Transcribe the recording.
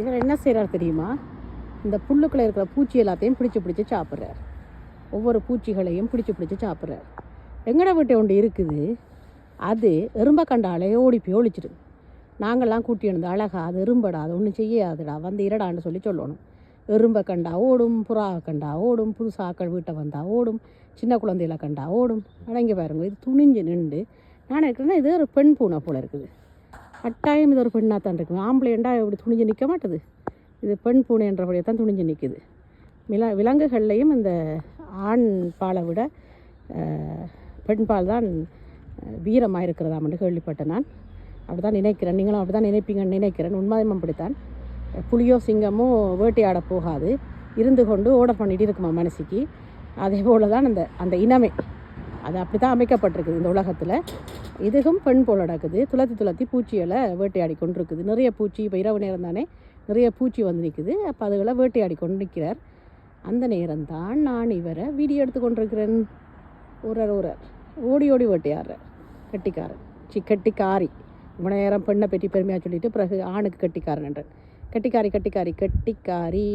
இவர் என்ன செய்கிறார் தெரியுமா? இந்த புல்லுக்குள்ளே இருக்கிற பூச்சி எல்லாத்தையும் பிடிச்சி பிடிச்சி சாப்பிட்றார். ஒவ்வொரு பூச்சிகளையும் பிடிச்சி பிடிச்சி சாப்பிட்றார். எங்கட வீட்டை ஒன்று இருக்குது. அது எறும்பை கண்டாலே ஓடி போய் ஒழிச்சிடும் நாங்கள்லாம் கூட்டி எழுந்து அழகா அது எறும்படா அது ஒன்றும் செய்யாதுடா வந்து இரடான்னு சொல்லி சொல்லணும். எறும்பை கண்டா ஓடும் புறாவை கண்டா ஓடும் புதுசாக்கள் வீட்டை வந்தால் ஓடும் சின்ன குழந்தையில கண்டா ஓடும். ஆனால் இங்கே பாருங்க இது துணிஞ்சு நின்று நான் இருக்கிறேன்னா இது ஒரு பெண் பூனை போல இருக்குது. கட்டாயம் இது ஒரு பெண்ணாக தான் இருக்கும். ஆம்பளை ஏண்டா இப்படி துணிஞ்சு நிற்க மாட்டுது. இது பெண் பூனைன்றபடியே தான் துணிஞ்சு நிற்குது. வில விலங்குகள்லையும் இந்த ஆண் பாலை விட பெண் பால் தான் வீரமாக இருக்கிறதாமன்னு கேள்விப்பட்டேன் நான். அப்படி தான் நினைக்கிறேன். நீங்களும் அப்படி தான் நினைப்பீங்கன்னு நினைக்கிறேன். உண்மையும் அப்படித்தான். புலியோ சிங்கமோ வேட்டையாட போகாது. இருந்து கொண்டு ஓடர் பண்ணிகிட்டு இருக்குமா மனசுக்கு. அதே போல் தான் அந்த அந்த இனமே. அது அப்படி தான் அமைக்கப்பட்டிருக்குது இந்த உலகத்தில். இதுவும் பெண் போல் நடக்குது. துளத்தி துளத்தி பூச்சிகளை வேட்டையாடி கொண்டு இருக்குது நிறைய பூச்சி இப்போ இரவு நேரம் தானே நிறைய பூச்சி வந்து நிற்குது அப்போ அதுகளை வேட்டையாடி கொண்டு நிற்கிறார் அந்த நேரம்தான் நான் இவரை வீடியோ எடுத்து கொண்டிருக்கிறேன். ஊரர் ஊரர் ஓடி ஓடி வேட்டையாடுறார். கட்டிக்காரன். சி கட்டிக்காரி. இவ்வளோ நேரம் பெண்ணை பற்றி பெருமையாக சொல்லிட்டு பிறகு ஆணுக்கு கட்டிக்காரன் என்றேன். கட்டிக்காரி கட்டிக்காரி கட்டிக்காரி.